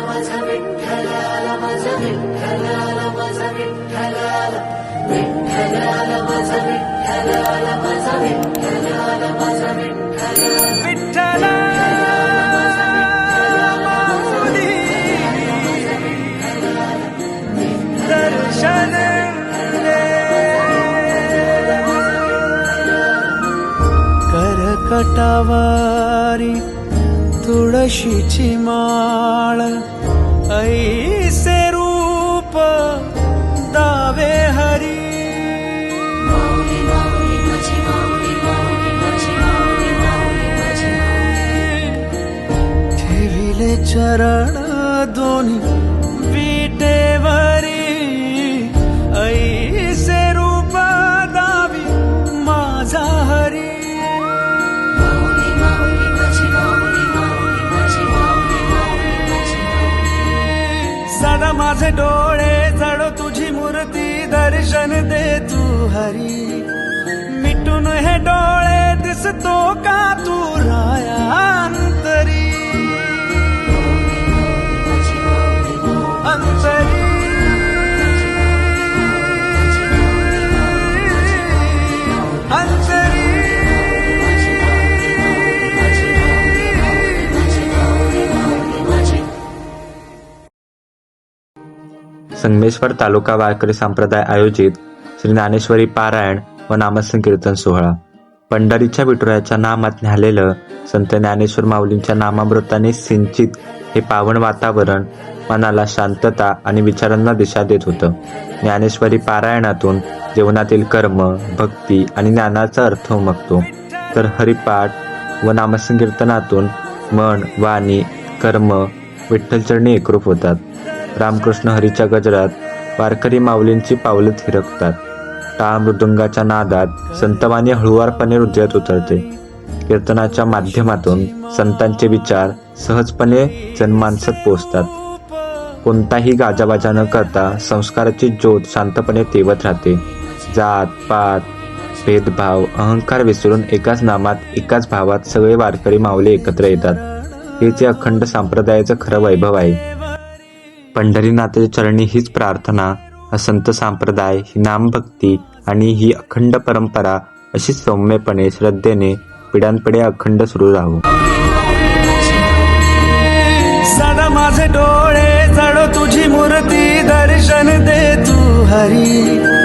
माझ करकटावारी तुळशीची माळ ऐसे रूप दावे हरी ठेविले चरण दोन्ही माझे डोळे जडो तुझी मूर्ती दर्शन दे तू हरी. मिटून हे डोळे दिसतो का तू राया संगमेश्वर तालुका वारकरी संप्रदाय आयोजित श्री ज्ञानेश्वरी पारायण व नामसंकीर्तन सोहळा. पंढरीच्या विठुरायाच्या नामात न्यालेलं संत ज्ञानेश्वर माऊलींच्या नामामृताने सिंचित हे पावन वातावरण मनाला शांतता आणि विचारांना दिशा देत होतं. ज्ञानेश्वरी पारायणातून जीवनातील कर्म भक्ती आणि ज्ञानाचा अर्थ उमगतो. तर हरिपाठ व नामसंकीर्तनातून मन वाणी कर्म विठ्ठलचरणी एकरूप होतात. रामकृष्ण हरीच्या गजरात वारकरी माऊलींची पावलं थिरकतात. टाळ मृदुंगाच्या नादात संतवाणी हळुवारपणे हृदयात उतरते. कीर्तनाच्या माध्यमातून संतांचे विचार सहजपणे जनमानसात पोचतात कोणताही गाजाबाजा न करता संस्काराची ज्योत शांतपणे तेवत राहते. जात पात भेदभाव अहंकार विसरून एकाच नामात एकाच भावात सगळे वारकरी माऊले एकत्र येतात. हे जे अखंड संप्रदायाचं खरं वैभव आहे. पंढरीनाथाच्या चरणी हीच प्रार्थना हा संत संप्रदाय ही नामभक्ती आणि ही अखंड परंपरा अशी सौम्यपणे श्रद्धेने पिढ्यांपुढे अखंड सुरू राहू. सदा माझे डोळे जड तुझी मूर्ती दर्शन दे तू हरी.